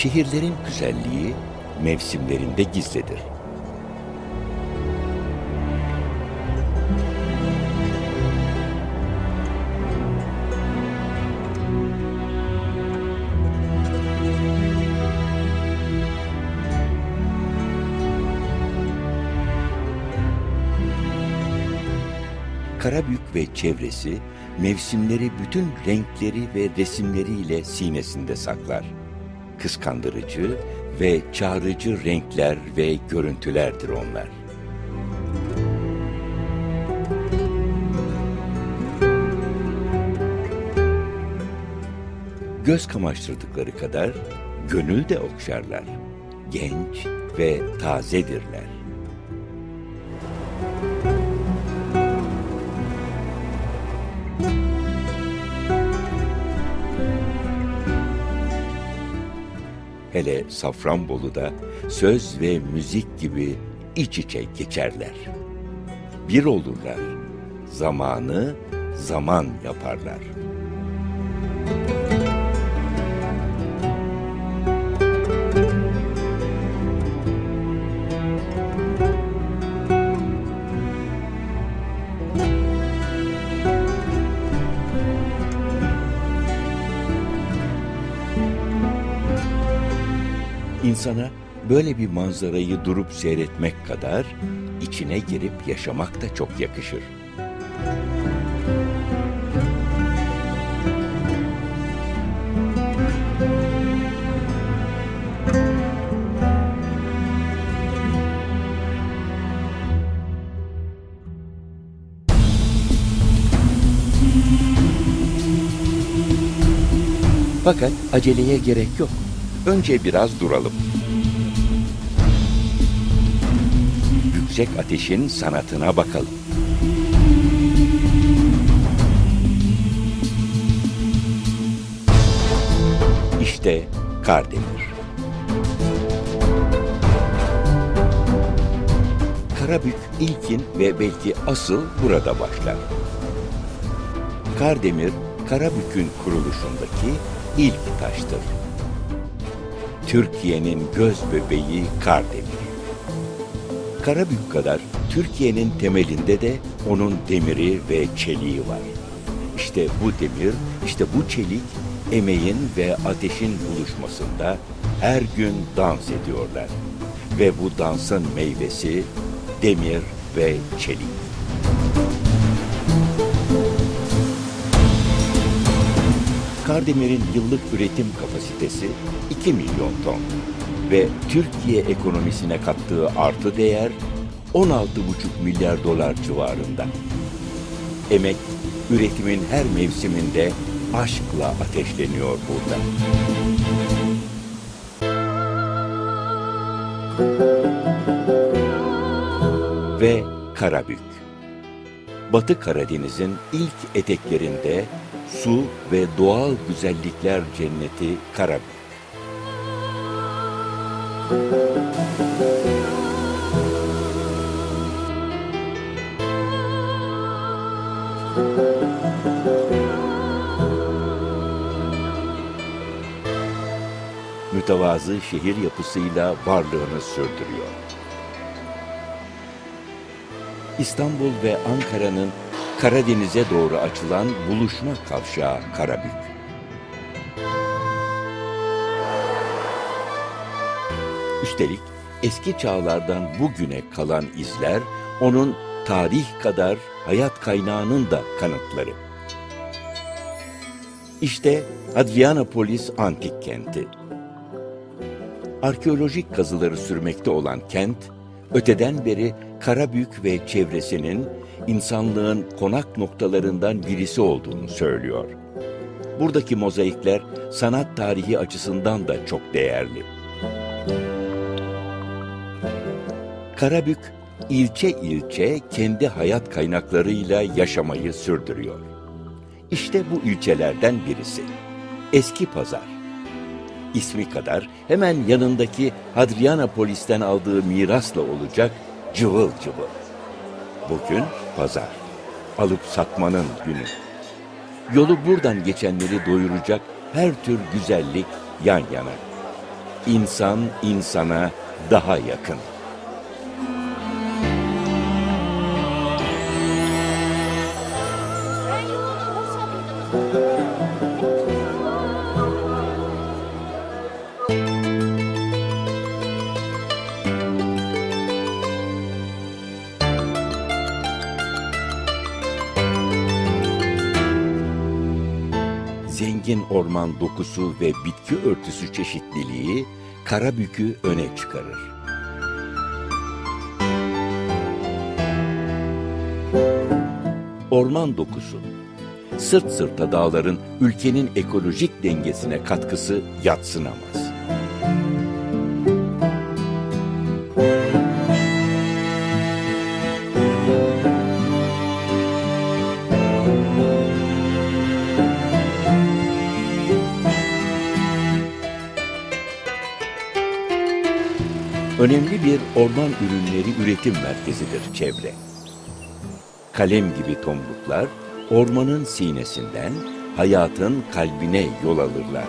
Şehirlerin güzelliği mevsimlerinde gizlidir. Karabük ve çevresi mevsimleri bütün renkleri ve resimleriyle sinesinde saklar. Kıskandırıcı ve çağrıcı renkler ve görüntülerdir onlar. Göz kamaştırdıkları kadar gönül de okşarlar. Genç ve tazedirler. Hele Safranbolu'da söz ve müzik gibi iç içe geçerler. Bir olurlar. Zamanı zaman yaparlar. Böyle bir manzarayı durup seyretmek kadar içine girip yaşamak da çok yakışır. Fakat aceleye gerek yok. Önce biraz duralım. Yüksek ateşin sanatına bakalım. İşte Kardemir. Karabük ilkin ve belki asıl burada başlar. Kardemir, Karabük'ün kuruluşundaki ilk taştır. Türkiye'nin göz bebeği Kardemir. Karabük kadar Türkiye'nin temelinde de onun demiri ve çeliği var. İşte bu demir, işte bu çelik emeğin ve ateşin buluşmasında her gün dans ediyorlar. Ve bu dansın meyvesi demir ve çelik. Kardemir'in yıllık üretim kapasitesi 2 milyon ton ve Türkiye ekonomisine kattığı artı değer 16,5 milyar dolar civarında. Emek, üretimin her mevsiminde aşkla ateşleniyor burada. Ve Karabük. Batı Karadeniz'in ilk eteklerinde su ve doğal güzellikler cenneti Karabük. Mütevazı şehir yapısıyla varlığını sürdürüyor. İstanbul ve Ankara'nın Karadeniz'e doğru açılan buluşma kavşağı Karabük. Üstelik eski çağlardan bugüne kalan izler onun tarih kadar hayat kaynağının da kanıtları. İşte Adrianapolis antik kenti. Arkeolojik kazıları sürmekte olan kent, öteden beri Karabük ve çevresinin insanlığın konak noktalarından birisi olduğunu söylüyor. Buradaki mozaikler sanat tarihi açısından da çok değerli. Karabük ilçe ilçe kendi hayat kaynaklarıyla yaşamayı sürdürüyor. İşte bu ilçelerden birisi. Eski Pazar. İsmi kadar hemen yanındaki Hadrianapolis'ten aldığı mirasla olacak cıvıl cıvıl. Bugün pazar. Alıp satmanın günü. Yolu buradan geçenleri doyuracak her tür güzellik yan yana. İnsan insana daha yakın. Zengin orman dokusu ve bitki örtüsü çeşitliliği Karabük'ü öne çıkarır. Orman dokusu sırt sırta dağların ülkenin ekolojik dengesine katkısı yatsınamaz. Orman ürünleri üretim merkezidir çevre. Kalem gibi tomruklar ormanın sinesinden hayatın kalbine yol alırlar.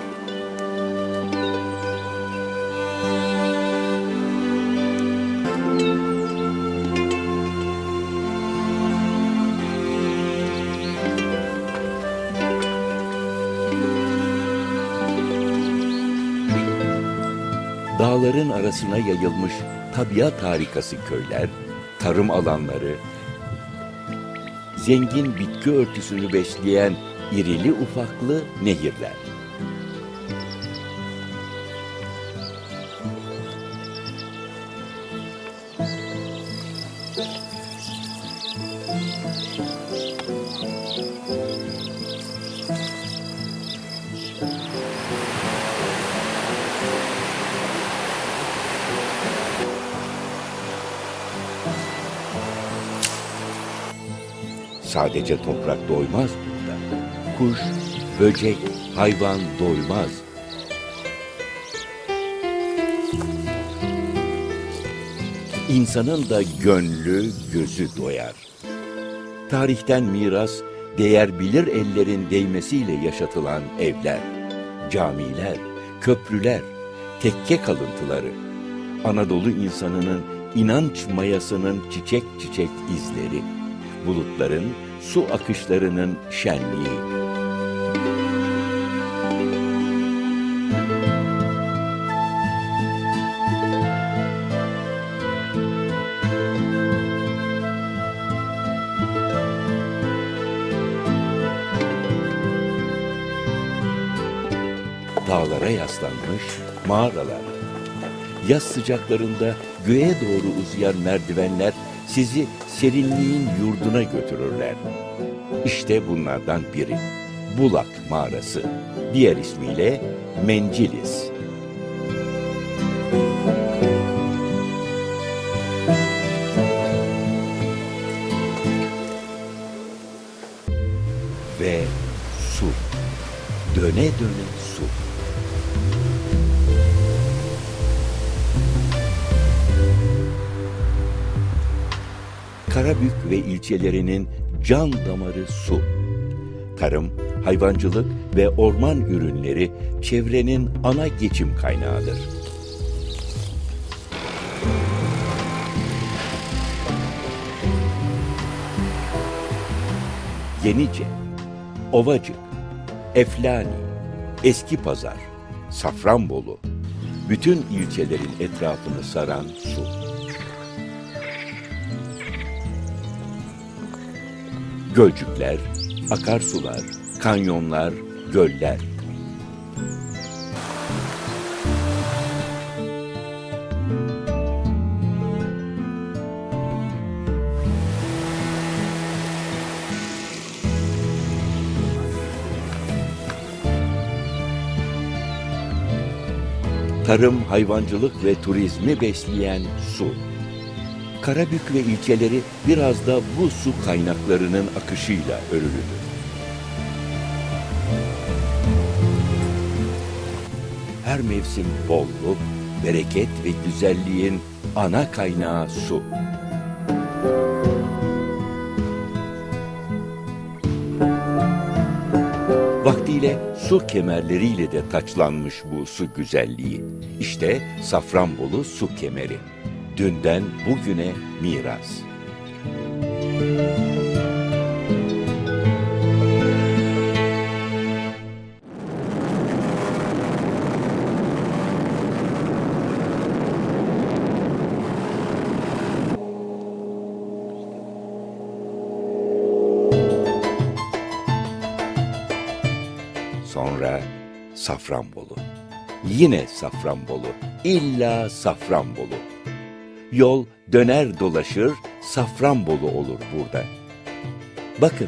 Dağların arasına yayılmış tabiat harikası köyler, tarım alanları, zengin bitki örtüsünü besleyen irili ufaklı nehirler. Sadece toprak doymaz burada. Kuş, böcek, hayvan doymaz. İnsanın da gönlü, gözü doyar. Tarihten miras, değer bilir ellerin değmesiyle yaşatılan evler, camiler, köprüler, tekke kalıntıları, Anadolu insanının inanç mayasının çiçek çiçek izleri, bulutların, su akışlarının şenliği. Dağlara yaslanmış mağaralar. Yaz sıcaklarında göğe doğru uzayan merdivenler sizi serinliğin yurduna götürürler. İşte bunlardan biri. Bulak Mağarası. Diğer ismiyle Mencilis. Ve su. Döne döne Karabük ve ilçelerinin can damarı su. Tarım, hayvancılık ve orman ürünleri çevrenin ana geçim kaynağıdır. Yenice, Ovacık, Eflani, Eski Pazar, Safranbolu, bütün ilçelerin etrafını saran su. Gölcükler, akarsular, kanyonlar, göller. Tarım, hayvancılık ve turizmi besleyen su. Karabük ve ilçeleri biraz da bu su kaynaklarının akışıyla örülüdür. Her mevsim bolluk, bereket ve güzelliğin ana kaynağı su. Vaktiyle su kemerleriyle de taçlanmış bu su güzelliği. İşte Safranbolu su kemeri. Dünden bugüne miras. Sonra Safranbolu. Yine Safranbolu. İlla Safranbolu. Yol döner dolaşır Safranbolu olur burada. Bakın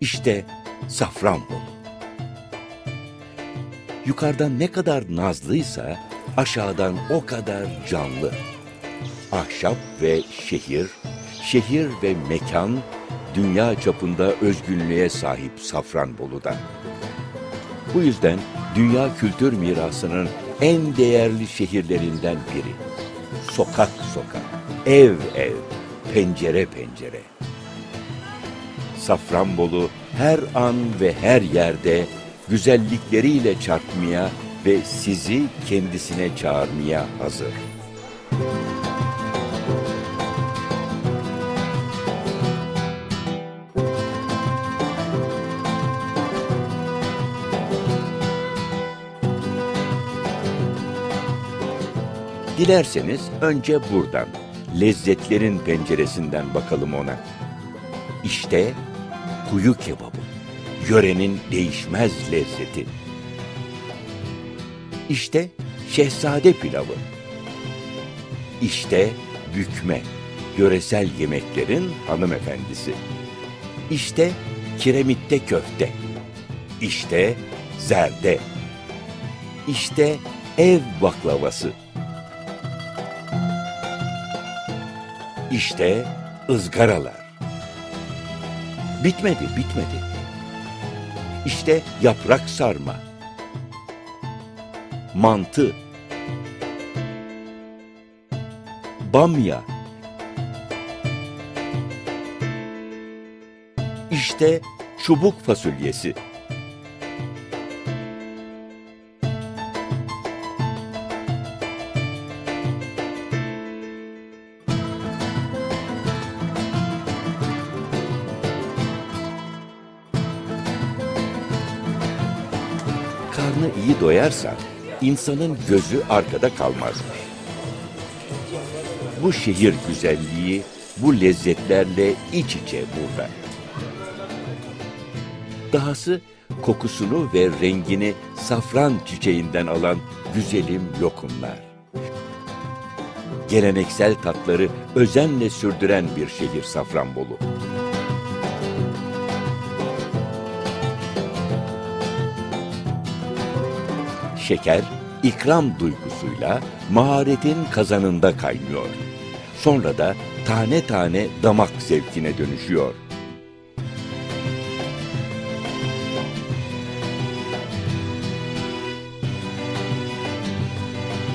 işte Safranbolu. Yukarıdan ne kadar nazlıysa aşağıdan o kadar canlı. Ahşap ve şehir, şehir ve mekan dünya çapında özgünlüğe sahip Safranbolu'da. Bu yüzden dünya kültür mirasının en değerli şehirlerinden biri. Sokak sokak, ev ev, pencere pencere. Safranbolu her an ve her yerde güzellikleriyle çarpmaya ve sizi kendisine çağırmaya hazır. Dilerseniz önce buradan, lezzetlerin penceresinden bakalım ona. İşte kuyu kebabı, yörenin değişmez lezzeti. İşte şehzade pilavı. İşte bükme, yöresel yemeklerin hanımefendisi. İşte kiremitte köfte. İşte zerde. İşte ev baklavası. İşte ızgaralar. Bitmedi, bitmedi. İşte yaprak sarma. Mantı. Bamya. İşte çubuk fasulyesi. Karnı iyi doyarsa insanın gözü arkada kalmazmış. Bu şehir güzelliği bu lezzetlerle iç içe burada. Dahası kokusunu ve rengini safran çiçeğinden alan güzelim lokumlar. Geleneksel tatları özenle sürdüren bir şehir Safranbolu. Şeker, ikram duygusuyla maharetin kazanında kaynıyor. Sonra da tane tane damak zevkine dönüşüyor.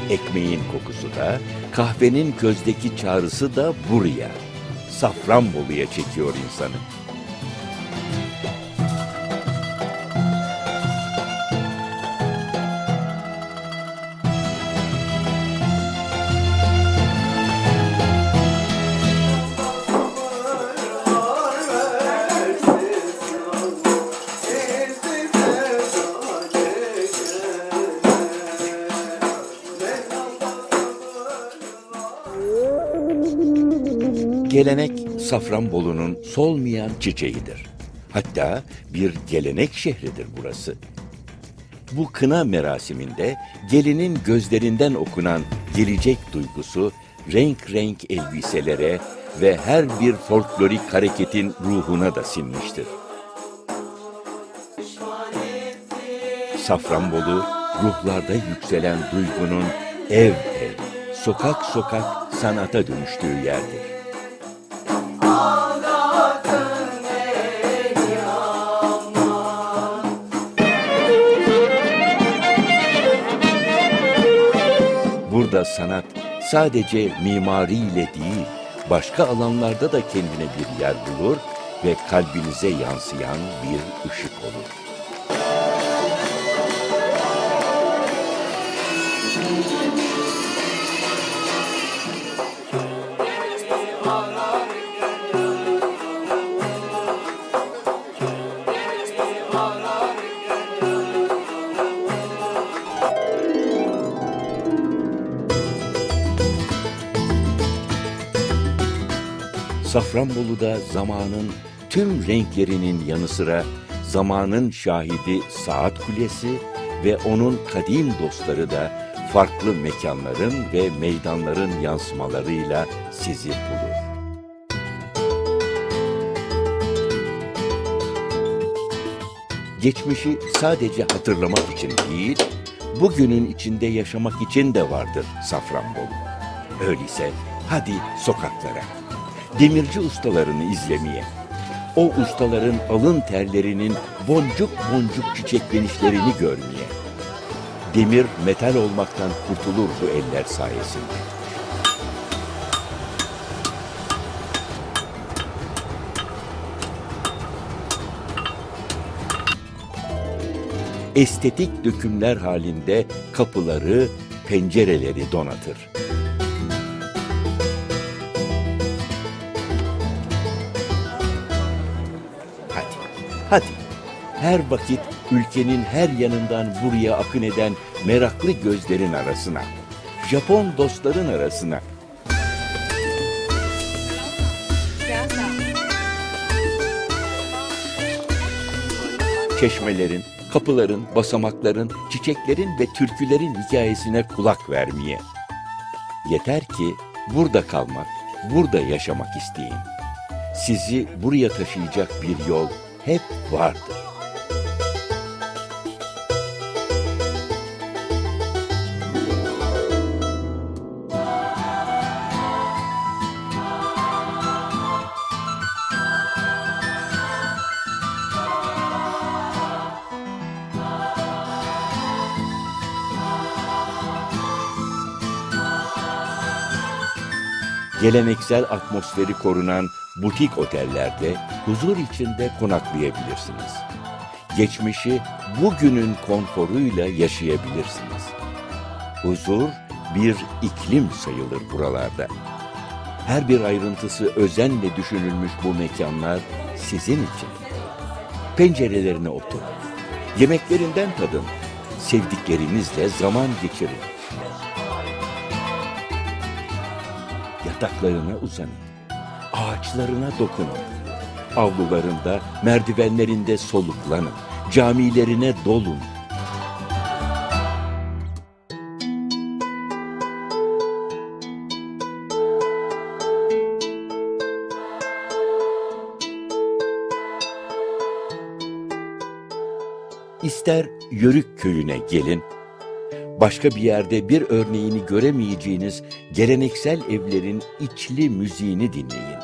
Ekmeğin kokusu da, kahvenin közdeki çağrısı da buraya. Safranbolu'ya çekiyor insanı. Gelenek Safranbolu'nun solmayan çiçeğidir. Hatta bir gelenek şehridir burası. Bu kına merasiminde gelinin gözlerinden okunan gelecek duygusu renk renk elbiselere ve her bir folklorik hareketin ruhuna da sinmiştir. Safranbolu, ruhlarda yükselen duygunun ev ev, sokak sokak sanata dönüştüğü yerdir. Burada sanat sadece mimariyle değil, başka alanlarda da kendine bir yer bulur ve kalbinize yansıyan bir ışık olur. Safranbolu'da zamanın tüm renklerinin yanı sıra zamanın şahidi Saat Kulesi ve onun kadim dostları da farklı mekanların ve meydanların yansımalarıyla sizi bulur. Geçmişi sadece hatırlamak için değil, bugünün içinde yaşamak için de vardır Safranbolu. Öyleyse hadi sokaklara, demirci ustalarını izlemeye, o ustaların alın terlerinin boncuk boncuk çiçeklenişlerini görmeye. Demir metal olmaktan kurtulur bu eller sayesinde. estetik dökümler halinde kapıları, pencereleri donatır. Hadi. Her vakit ülkenin her yanından buraya akın eden meraklı gözlerin arasına, Japon dostların arasına, çeşmelerin, kapıların, basamakların, çiçeklerin ve türkülerin hikayesine kulak vermeye. Yeter ki burada kalmak, burada yaşamak isteyin. Sizi buraya taşıyacak bir yol hep vardır. Geleneksel atmosferi korunan butik otellerde huzur içinde konaklayabilirsiniz. Geçmişi bugünün konforuyla yaşayabilirsiniz. Huzur bir iklim sayılır buralarda. Her bir ayrıntısı özenle düşünülmüş bu mekanlar sizin için. Pencerelerine oturun. Yemeklerinden tadın. Sevdiklerinizle zaman geçirin. yataklarına uzanın. Ağaçlarına dokunun. Avlularında, merdivenlerinde soluklanın. Camilerine dolun. İster Yörük köyüne gelin, başka bir yerde bir örneğini göremeyeceğiniz geleneksel evlerin içli müziğini dinleyin.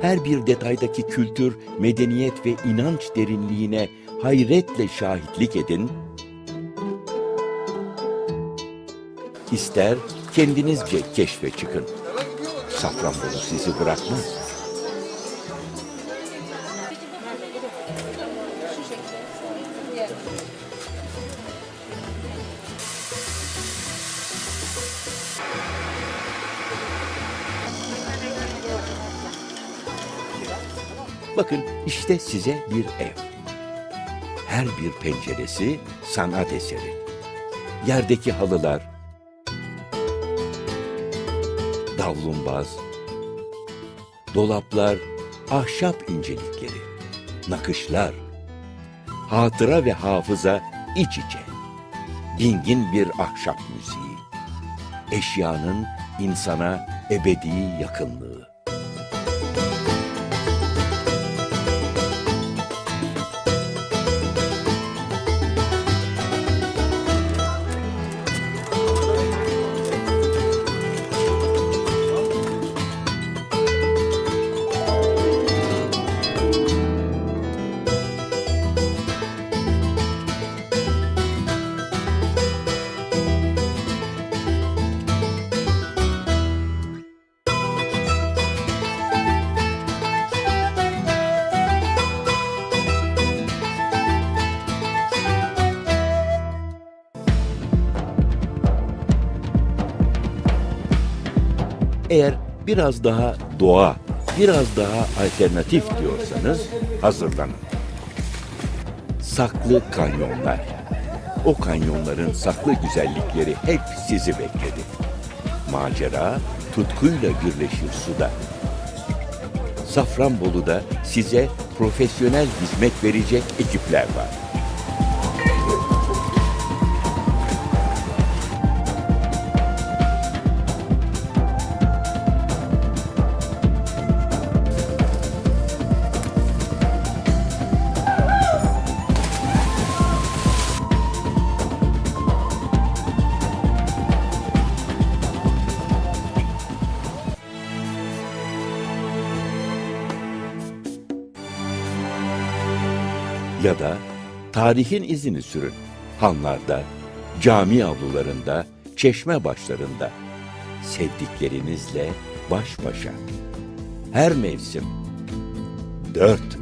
Her bir detaydaki kültür, medeniyet ve inanç derinliğine hayretle şahitlik edin. İster kendinizce keşfe çıkın. Safranbolu sizi bırakmaz. İşte size bir ev. Her bir penceresi sanat eseri. Yerdeki halılar, davlumbaz, dolaplar, ahşap incelikleri, nakışlar, hatıra ve hafıza iç içe. Dingin bir ahşap müziği. Eşyanın insana ebedi yakınlığı. Eğer biraz daha doğa, biraz daha alternatif diyorsanız hazırlanın. Saklı kanyonlar. O kanyonların saklı güzellikleri hep sizi bekledi. Macera tutkuyla birleşir suda. Safranbolu'da size profesyonel hizmet verecek ekipler var. Ya da tarihin izini sürün. Hanlarda, cami avlularında, çeşme başlarında. Sevdiklerinizle baş başa. Her mevsim, dört